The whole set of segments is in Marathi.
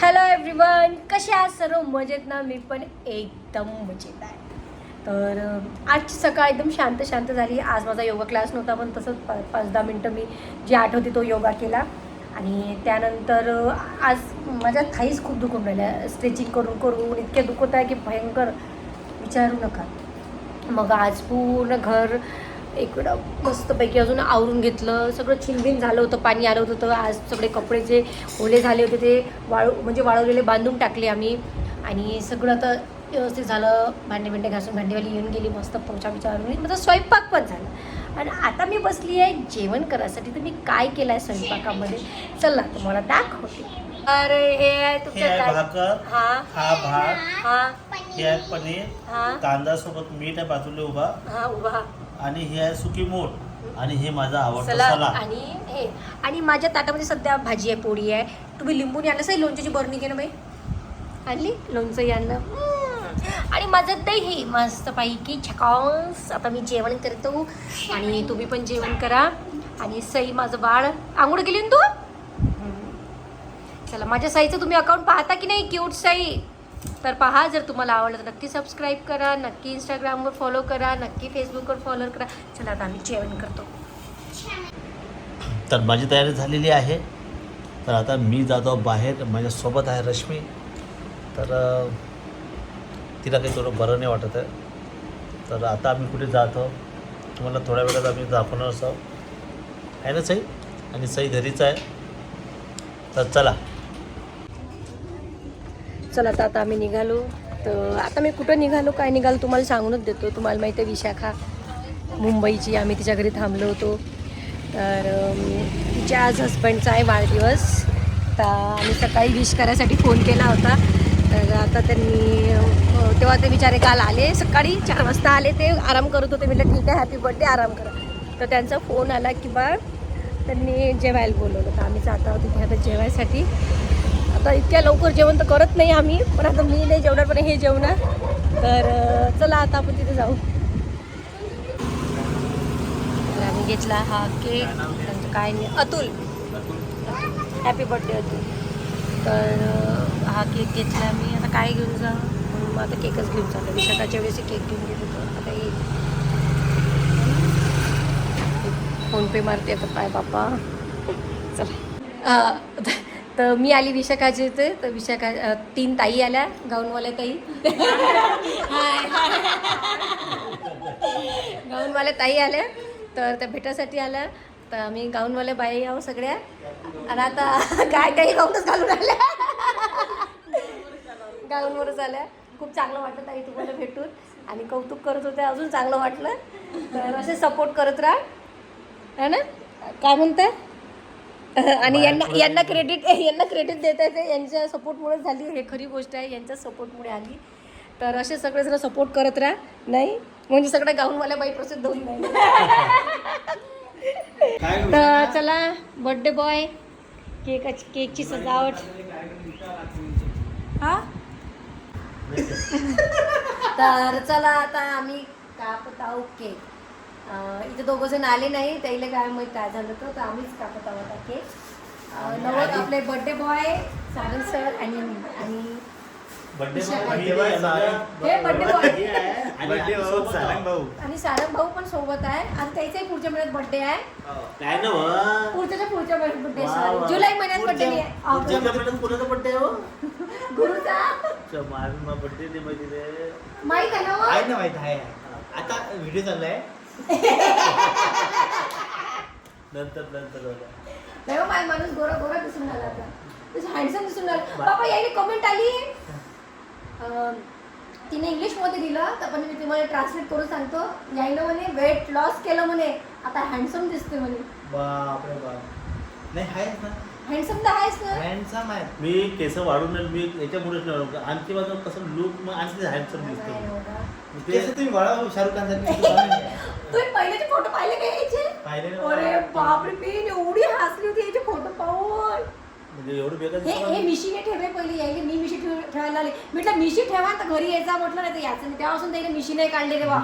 हॅलो एव्हरीवन कसे आहात सर्व? मजेत ना? मी पण एकदम मजेत आहे. तर आज आजची सकाळ एकदम शांत शांत झाली. आज माझा योगा क्लास नव्हता पण तसंच पा पाच दहा मिनटं मी जे आठवते तो योगा केला. आणि त्यानंतर आज माझ्या थाईच खूप दुखून राहिल्या. स्ट्रेचिंग करून करून इतके दुखत आहे की भयंकर. विचारू नका. मग आज पूर्ण घर इकडं मस्तपैकी अजून आवरून घेतलं. सगळं छिनबिन झालं होतं पाणी आलं होतं आज सगळे कपडे जे ओले झाले होते ते वाळू म्हणजे वाळवलेले बांधून टाकले आम्ही. आणि सगळं आता व्यवस्थित झालं. भांडे बिंडे घासून भांडेवाली येऊन गेली मस्त पोचा विचारून माझा स्वयंपाक पण झाला. आणि आता मी बसली आहे जेवण करायसाठी. तर मी काय केलं आहे स्वयंपाकामध्ये? चला तुम्हाला दाखवते. अरे हे आहे हे तुमचं भाकर हा. हा भात हा. हे आहे पनीर हा. कांदा सोबत मीठ आहे बाजूला उभा. हा उभा. आणि हे आहे सुकी मोठ. आणि हे माझा आवडता सलाद. सलाद. आणि हे. आणि माझ्या ताटामध्ये सध्या भाजी आहे पोळी आहे. तुम्ही लिंबूने आणलं सही लोणच्याची बरणी घे ना बाई? आणली? लोणचंही आणलं. हम्म. आणि माझं दही. मस्त पैकी छकास आता मी जेवण करतो. आणि तुम्ही पण जेवण करा. आणि सई माझं बाळ. आंघोळ गेली ना तू? हम्म. चला माझ्या साईचं तुम्ही अकाउंट पाहता की नाही क्यूट साई? तर पहा जर तुम्हाला आवडलं तर नक्की सबस्क्राईब करा नक्की इंस्टाग्रामवर फॉलो करा नक्की फेसबुकवर फॉलो करा. चला आता आम्ही जेवण करतो. तर माझी तयारी झालेली आहे. तर आता मी जातो बाहेर. माझ्यासोबत आहे रश्मी. तर तिला काही थोडं बरं नाही वाटत आहे. तर आता आम्ही कुठे जातो? तुम्हाला थोड्या वेळात आम्ही दाखवणार आहोत. आहे ना सई? आणि सई घरीच आहे. तर चला. चला आता आता आम्ही निघालो. तर आता मी कुठं निघालो काय निघालो तुम्हाला सांगूनच देतो. तुम्हाला माहिती आहे विशाखा. मुंबईची आम्ही तिच्या घरी थांबलो होतो. तर तिच्या आज हस्बंडचा आहे वाढदिवस. तर आम्ही सकाळी विश करायसाठी फोन केला होता. तर आता त्यांनी तेव्हा ते बिचारे काल आले सकाळी चार वाजता आले. ते आराम करत होते. म्हटलं ठीक आहे हॅपी बर्थडे आराम करा. तर त्यांचा फोन आला की बा त्यांनी जेवायला बोलवलं. तर आम्ही जात आहोत तिथे आता जेवायसाठी. आता इतक्या लवकर जेवण तर करत नाही आम्ही पण आता मी नाही जेवणार पण हे जेवणार. तर चला आता आपण तिथे जाऊ. आम्ही घेतला हा केक त्यांचं काय नाही अतुल. Happy birthday Atul. तर हा केक घेतला मी आता काय घेऊन जा म्हणून मग आता केकच घेऊन चाललो. सकाळच्या वेळेस केक घेऊन गेलो होतो. आता येईल फोनपे मारते आता पाय बापा चला. तर मी आली विशाखाची इथे. तर विशाखा तीन ताई आल्या गाऊनवाल्या ताई. गाऊनवाल्या ताई आल्या. तर त्या भेटासाठी आल्या. तर आम्ही गाऊनवाल्या बाई आहो सगळ्या. आणि आता काय काही गाऊनच घालून आल्या. गाऊनवरच आल्या. खूप चांगलं वाटलं ताई तुम्हाला भेटून. आणि कौतुक करत होते अजून चांगलं वाटलं. तर असे सपोर्ट करत राहा. है ना? काय म्हणताय? आणि यांना यांना क्रेडिट यांना क्रेडिट देता येते यांच्या सपोर्टमुळे झाली हे खरी गोष्ट आहे. यांच्या सपोर्टमुळे आली. तर असे सगळे जरा सपोर्ट करत राहा. नाही? म्हणजे सगळ्या गाऊनवाल्या बाई प्रसिद्ध नाही तर चला बर्थडे बॉय केक केकची सजावट. हा? तर चला आता आम्ही कापत आहोत केक इथे दोघं जण आले नाही त्याला काय माहीत काय झालं तर तर आम्हीच कापत आहोत हा अं, नवद आपले बर्थडे बॉय सारंग सर आणि आणि बर्थडे हे बर्थडे बॉय बर्थडे भाऊ सारंग भाऊ. आणि सारंग भाऊ पण सोबत आहे. आणि त्याचाही पुढच्या महिन्यात बर्थडे आहे. काय ना वा? पुढच्याच्या पुढच्या बर्थडे वा, वा. जुलै महिन्यात बर्थडे पुढच्या पुढच्या महिन्यात कोणाचा बर्थडे हो? गुरुचा. माझा बर्थडे माहिती आहे ना हो? आहे ना माहीत आहे. आता व्हिडिओ चाललाय. नंतर नंतर बघा. नाही हो, माझा माणूस गोरा गोरा दिसून आला आता. तसं हँडसम दिसून आला बाबा यायला कमेंट आली? अं, तिने इंग्लिशमध्ये दिलं तर पण मी तुम्हाला ट्रान्सलेट करून सांगतो. यायनं म्हणे वेट लॉस केलं म्हणे. आता हँडसम दिसते म्हणे. बापरे बाप. नाही आहेच ना. हँडसम तर आहेच ना हँडसम आहे मी केस वाढून मी याच्यामुळेच नाही वाढवलं. आणखी माझं कसं लुक मग आणखी हँडसम नाही दिसतो एवढा. केस तुम्ही वळा शाहरुख खान तुम्ही पहिलेचे फोटो पाहिले का यायचे पाहिले ना? अरे बापरे मी एवढी हसली होती याचे फोटो पाहून म्हणजे एवढं बेकार हे हे मिशीने ठेवे पहिले यायले मी मिशी ठेव- ठेवायला आले म्हटलं मिशी ठेवा तर घरी यायचा म्हटलं नाही तर याचं नाही तेव्हापासून त्याने मिशी नाही काढले रे बा.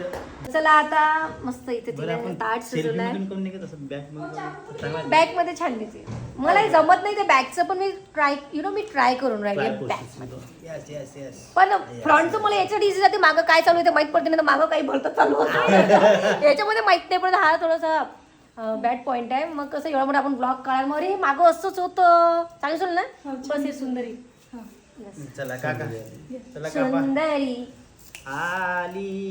क- चला आता मस्त इथे बरं तिला आपण ताट सेल्फी सजवलाय. मधून करून नाही का तसं बॅगमध्ये बॅगमध्ये छान दिसते. मला हे जमत नाही ते बॅगचं पण मी ट्राय यु नो मी ट्राय करून राहिली काय bag process? Yes yes yes पण फ्रंटचं मला याच्यासाठी इझी जाते. मागं काय चालू आहे ते माहीत पडते नाही तर मागं काही भरतं चालू होतं. याच्यामध्ये माहीत नाही पडत. हा थोडासा बॅड पॉइंट आहे. मग कसं एवढा मोठा आपण ब्लॉग काढायला मग अरे मागं असंच होतं. सांगितलं ना? बस हे सुंदरी. Yes. चला काका. चला काका. सुंदरी. आली.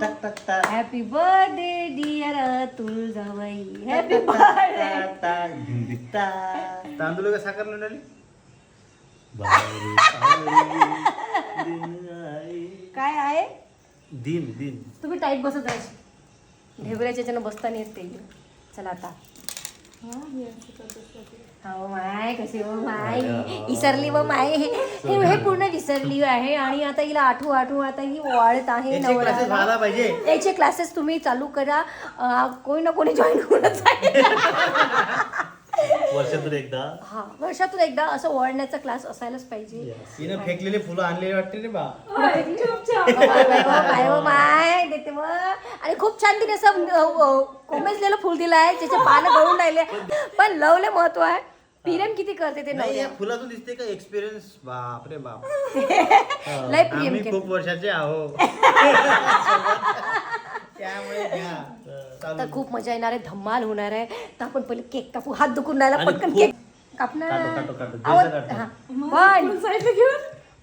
टक टक टक happy birthday dear happy birthday तांदूळ का साखर. काय आहे? दिन दिन. तुम्ही टाईट बसत राहायची ढेबऱ्याच्या याच्यानं बसता नाही येत ते. चला आता. हो माय कशी हो माय. विसरली व माय. हे पूर्ण विसरली आहे आणि आता हिला आठवू आठवू आता ही वाढत आहे याचे क्लासेस तुम्ही चालू करा. कोणी ना कोणी जॉईन आहे. वर्षातून एकदा. हा वर्षातून एकदा असं वळण्याचा क्लास असायलाच पाहिजे. तिनं फेकलेले फुलं आणलेले वाटते रे बा. माय माय व माय देते मग आणि खूप छान तिने असं अ, कोमेजलेलं फुल दिलं आहे त्याचे पानं गळून राहिले. पण लवले महत्त्व आहे. प्रेम किती करते ते नाही नवऱ्या या फुलातून दिसते का एक्सपिरियन्स बाप रे बाप. लय प्रेम आम्ही केलं. खूप वर्षाचे आहो त्यामुळे घ्या. तर खूप मजा येणार आहे धम्माल होणार आहे. तर आपण पहिले केक कापू. हात दुखून राहिला पटकन केक कापणार. हा. वन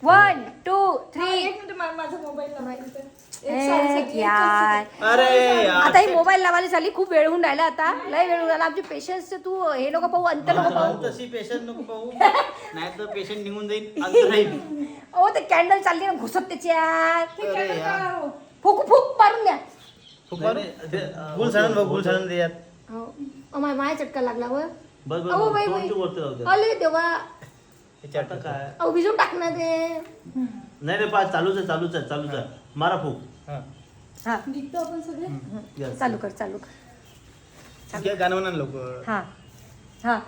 वन टू थ्री एक यार. अरे यार. आता ही मोबाईल लावायला झाली खूप वेळ होऊन राहिला आता. लय वेळ होऊन राहिला. आमची पेशन्स तू हे नको पाहू अंत नको पाहू. तू तशी पेशंट नको पाहू. नाही तर पेशंट निघून जाईल ते कॅन्डल चालली ना घुसत त्याच्यात अरे यार. फुक फुक पाडून द्या. गुल साडून बघ गुल साडून दे यात हो. अ, माय माय चटका लागला व. बस बस अहो, बाई, तोंड बाई. तू वरती राहू दे. अले देवा. याच्यात आता काय? अहो भिजून टाक ना ते नाही नाही पा चालूच आहे चालूच आहे चालूच आहे. मारा फूक. हा. हा. Yes. चालू कर चालू कर. घ्या, गाणं म्हणा लोक हाँ. हाँ.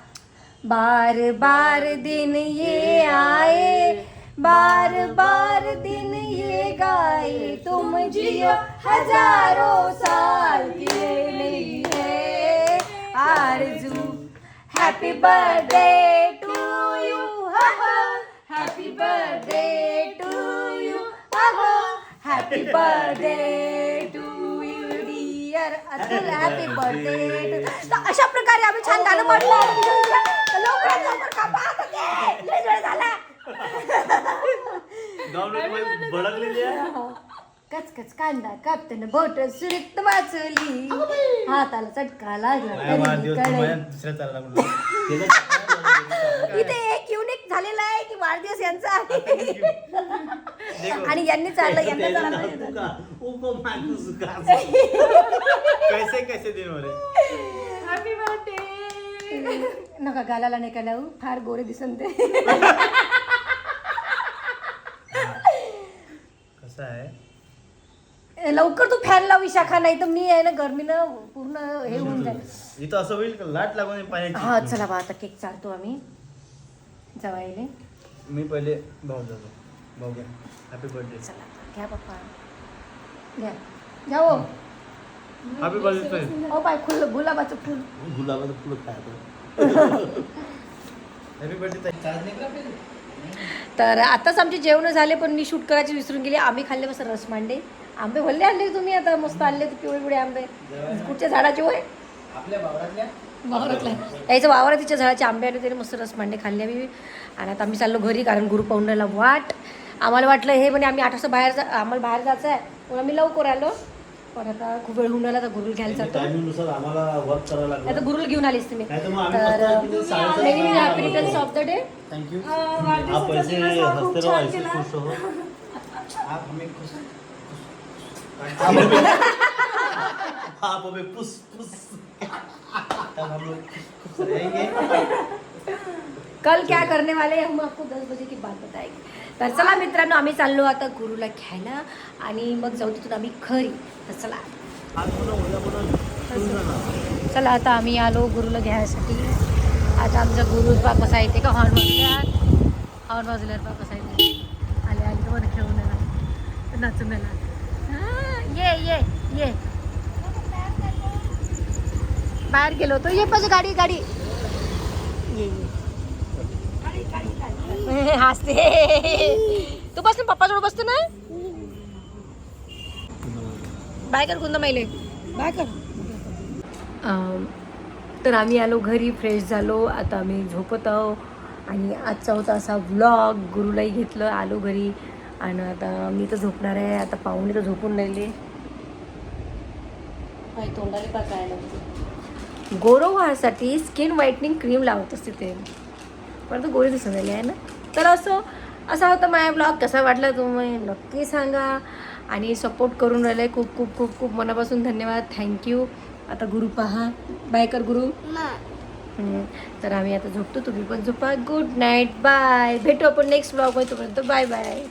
बार बार दिन ये आए बार बार दिन ये गाए तुम जियो हजारों साल की नहीं है Aarzoo happy birthday to you happy birthday to you happy birthday to you dear Atul happy birthday अशा प्रकारे आम्ही छान गाणं म्हटलं तर लवकरात लवकर कापा आता ते. लय वेळ झाला भडकलेली आहे? कच कच कांदा कापताना बोट सुरीत वाचली हाताला चटका लागला त्याचं- इथे एक युनिक झालेला आहे की वाढदिवस यांचा आहे. आणि यांनी चाललं यांना? कैसे कैसे दिन हो रे नका गालाला नाही का लावू? फार गोरे दिसन ते कसं आहे लवकर तू फॅन लाव विशाखा नाही तर मी आहे ना गरमीनं पूर्ण हे होऊन जाईल. इथं असं होईल का? लाट लागून हा पाण्याची. चला बा आता केक चालतो आम्ही. जवायले मी पहिले भाऊ जातो. भाऊ घ्या. हॅपी बर्थडे चला घ्या पप्पा. घ्या. घ्या हो. हॅपी बर्थडे हो बाय फुल गुलाबाचं फुल. गुलाबाचं फुलं खायचं हॅपी बर्थडे तर आताच आमचे जेवण झाले पण मी शूट करायचे विसरून गेले. आम्ही खाल्ले मस्त रसमांडे. आंबे भरले आणले तुम्ही आता मस्त आणले तर पिवळे पिवळे आंबे. कुठच्या झाडाचे होय? आपल्या भावरातल्या वावरातला यायचं वावरात तिच्या झाडाचे आंबे आले त्याने मस्त रसमांडे खाल्ले आम्ही. आणि आता आम्ही चाललो घरी कारण गुरु पाहुण्याला वाट. आम्हाला वाटलं हे म्हणे आम्ही आठ वाजता बाहेर जा आम्हाला बाहेर जायचं आहे म्हणून आम्ही लवकर आलो. पण आता खूप वेळ होऊन आला तर गुरुला घ्यायला जातो. टायमिंग आम्हाला वर्क करायला आता गुरुला घेऊन आलीस तुम्ही. तर तर many many happy returns of the day thank you आप पैसे हंसते रहो ऐसे खुश हो. आप हमें खुश आप हमें पुस पुस तब हम लोग रहेंगे कल क्या करने वाले हम आपको दस बजे की बात बताएंगे। तर चला मित्रांनो आम्ही चाललो आता गुरुला घ्यायला आणि मग जाऊ तिथून आम्ही घरी. तर चला. चला आता आम्ही आलो गुरुला घ्यायसाठी. आता आमचा गुरु वापस येते का हॉर्न वाजल्यात हॉर्न वाजल्यावर वापस आहे आले आले तर खेळून आला नाचून ये। बाहेर गेलो तो ये पाहिजे गाडी गाडी. ये ये. हसते. तू बस ना पप्पाजवळ बसतो ना? बाय कर कुंदा माहिले बाय कर. तर आम्ही आलो घरी फ्रेश झालो. आता आम्ही झोपत आहो. आणि आजचा होता असा व्लॉग गुरुलाही घेतलं आलो घरी. आणि आता मी तर झोपणार आहे. आता पाहुणे तर झोपून राहिले. तोंडाने गोरो व्हायसाठी स्किन व्हाईटनिंग क्रीम लावत असते ते. परंतु गोरी दिसून राहिली आहे ना. तर असं असा होता माझा ब्लॉग कसा वाटला तुम्ही नक्की सांगा. आणि सपोर्ट करून राहिले खूप खूप खूप खूप मनापासून धन्यवाद. थँक्यू आता गुरु पहा. बाय कर गुरु. तर आम्ही आता झोपतो. तुम्ही पण झोपा. गुड नाईट बाय भेटू आपण नेक्स्ट ब्लॉग तोपर्यंत बाय बाय